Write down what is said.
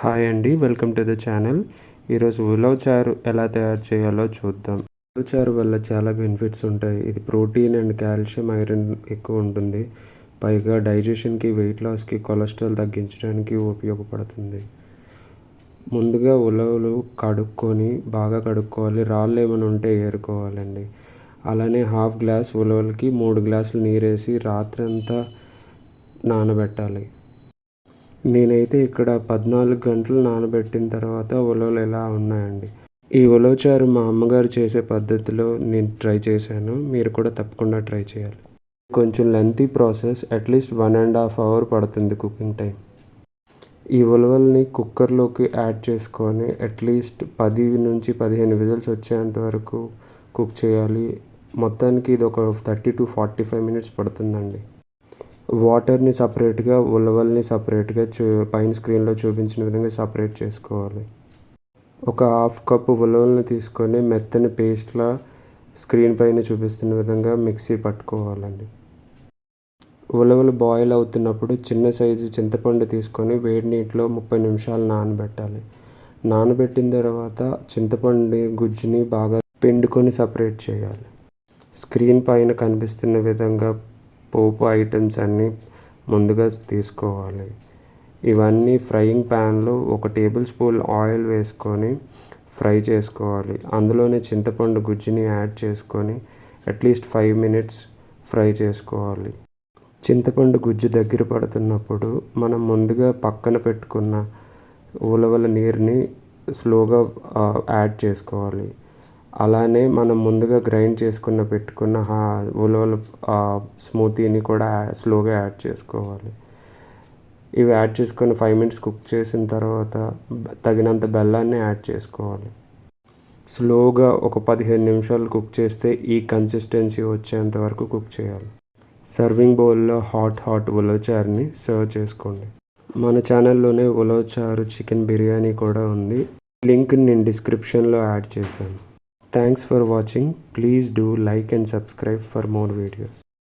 Hi అండి welcome to the channel. ఈరోజు ఉలవ చారు ఎలా తయారు చేయాలో చూద్దాం. ఉలవ చారు వల్ల చాలా బెనిఫిట్స్ ఉంటాయి. ఇది ప్రోటీన్ అండ్ కాల్షియం ఐరన్ ఎక్కువ ఉంటుంది. పైగా డైజెషన్కి వెయిట్ లాస్కి కొలెస్ట్రాల్ తగ్గించడానికి ఉపయోగపడుతుంది. ముందుగా ఉలవలు కడుక్కొని బాగా కడుక్కోవాలి. రాళ్ళు ఏమైనా ఉంటే ఏరుకోవాలండి. అలానే హాఫ్ గ్లాస్ ఉలవలకి మూడు గ్లాసులు నీరేసి రాత్రంతా నానబెట్టాలి. నేనైతే ఇక్కడ పద్నాలుగు గంటలు నానబెట్టిన తర్వాత ఉలవలు ఎలా ఉన్నాయండి? ఈ ఉలవచారు మా అమ్మగారు చేసే పద్ధతిలో నేను ట్రై చేశాను. మీరు కూడా తప్పకుండా ట్రై చేయాలి. కొంచెం lengthy process at least one and half hour పడుతుంది కుకింగ్ టైం ఈ ఉలవల్ని కుక్కర్లోకి యాడ్ చేసుకొని అట్లీస్ట్ పది నుంచి పదిహేను విజిల్స్ వచ్చేంత వరకు కుక్ చేయాలి. మొత్తానికి ఇది ఒక thirty to forty five minutes పడుతుందండి. వాటర్ని సపరేట్గా ఉలవల్ని సపరేట్గా చూ పైన స్క్రీన్లో చూపించిన విధంగా సపరేట్ చేసుకోవాలి. ఒక హాఫ్ కప్పు ఉలవల్ని తీసుకొని మెత్తని పేస్ట్లా స్క్రీన్ పైన చూపిస్తున్న విధంగా మిక్సీ పట్టుకోవాలండి. ఉలవలు బాయిల్ అవుతున్నప్పుడు చిన్న సైజు చింతపండు తీసుకొని వేడి నీటిలో ముప్పై నిమిషాలు నానబెట్టాలి. నానబెట్టిన తర్వాత చింతపండు గుజ్జుని బాగా పిండుకొని సపరేట్ చేయాలి. స్క్రీన్ పైన కనిపిస్తున్న విధంగా పోపు ఐటమ్స్ అన్నీ ముందుగా తీసుకోవాలి. ఇవన్నీ ఫ్రైయింగ్ ప్యాన్లో ఒక టేబుల్ స్పూన్ ఆయిల్ వేసుకొని ఫ్రై చేసుకోవాలి. అందులోనే చింతపండు గుజ్జుని యాడ్ చేసుకొని అట్లీస్ట్ ఫైవ్ మినిట్స్ ఫ్రై చేసుకోవాలి. చింతపండు గుజ్జు దగ్గర పడుతున్నప్పుడు మనం ముందుగా పక్కన పెట్టుకున్న ఉలవల నీరుని స్లోగా యాడ్ చేసుకోవాలి. అలానే మనం ముందుగా గ్రైండ్ చేసుకున్న పెట్టుకున్న ఉలవల స్మూతీని కూడా స్లోగా యాడ్ చేసుకోవాలి. ఇవి యాడ్ చేసుకొని ఫైవ్ మినిట్స్ కుక్ చేసిన తర్వాత తగినంత బెల్లాన్ని యాడ్ చేసుకోవాలి. స్లోగా ఒక పదిహేను నిమిషాలు కుక్ చేస్తే ఈ కన్సిస్టెన్సీ వచ్చేంత వరకు కుక్ చేయాలి. సర్వింగ్ బౌల్లో హాట్ హాట్ ఉలవచారుని సర్వ్ చేసుకోండి. మన ఛానల్లోనే ఉలవచారు చికెన్ బిర్యానీ కూడా ఉంది. లింక్ నేను డిస్క్రిప్షన్లో యాడ్ చేశాను. Thanks for watching. Please do like and subscribe for more videos.